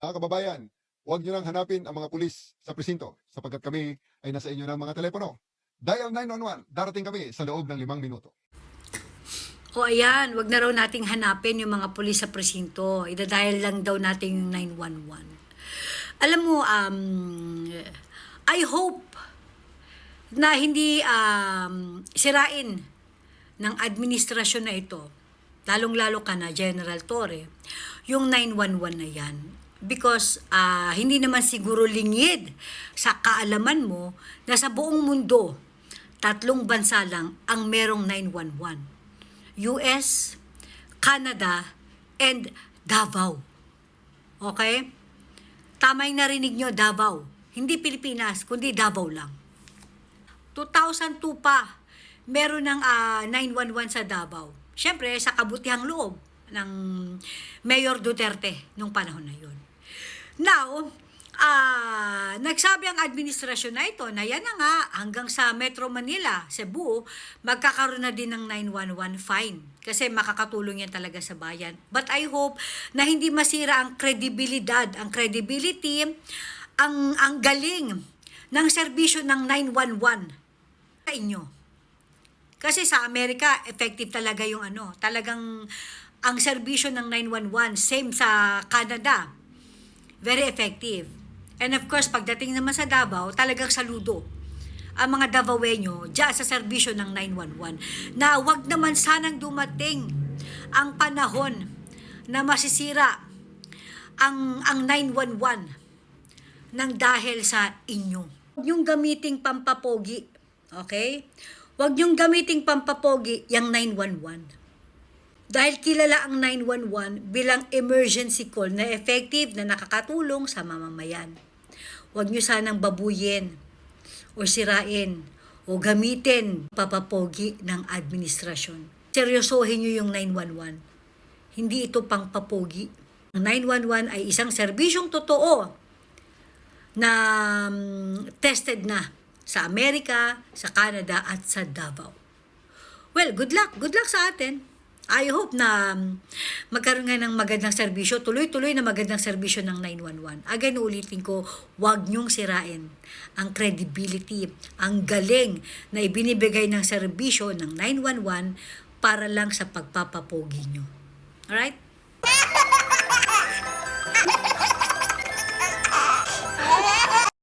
Mga kababayan, huwag nyo nang hanapin ang mga pulis sa presinto sapagkat kami ay nasa inyo ng mga telepono. Dial 911, darating kami sa loob ng limang minuto. O ayan, wag na raw nating hanapin yung mga pulis sa presinto. Idadial lang daw natin yung 911. Alam mo, um, I hope na hindi um, sirain ng administrasyon na ito, lalong-lalo ka na, General Torre, yung 911 na yan. Because ah, hindi naman siguro lingid sa kaalaman mo na sa buong mundo, tatlong bansa lang ang merong 911. US, Canada, and Davao. Okay? Tama yung narinig nyo, Davao. Hindi Pilipinas, kundi Davao lang. 2002 pa, meron ng ah, 911 sa Davao. Siyempre, sa kabutihang loob ng Mayor Duterte nung panahon na yun. Now, ah nagsabi ang administrasyon na ito na yan na nga hanggang sa Metro Manila, Cebu, magkakaroon na din ng 911 fine kasi makakatulong yan talaga sa bayan. But I hope na hindi masira ang kredibilidad, ang credibility, ang, ang galing ng serbisyo ng 911 sa inyo. Kasi sa Amerika, effective talaga yung ano, talagang ang serbisyo ng 911, same sa Canada, very effective. And of course, pagdating naman sa Davao, talagang saludo ang mga Davaoenyo dyan sa serbisyo ng 911 na wag naman sanang dumating ang panahon na masisira ang, ang 911 ng dahil sa inyo. Huwag niyong gamiting pampapogi, okay? Huwag niyong gamiting pampapogi yung 911. Dahil kilala ang 911 bilang emergency call na effective na nakakatulong sa mamamayan. Huwag niyo sanang babuyin o sirain o gamitin papapogi ng administrasyon. Seryosohin niyo yung 911. Hindi ito pang papogi. Ang 911 ay isang serbisyong totoo na mm, tested na sa Amerika, sa Canada at sa Davao. Well, good luck. Good luck sa atin. I hope na um, magkaroon nga ng magandang serbisyo, tuloy-tuloy na magandang serbisyo ng 911. Again, ulitin ko, huwag niyong sirain ang credibility, ang galing na ibinibigay ng serbisyo ng 911 para lang sa pagpapapogi niyo. Alright?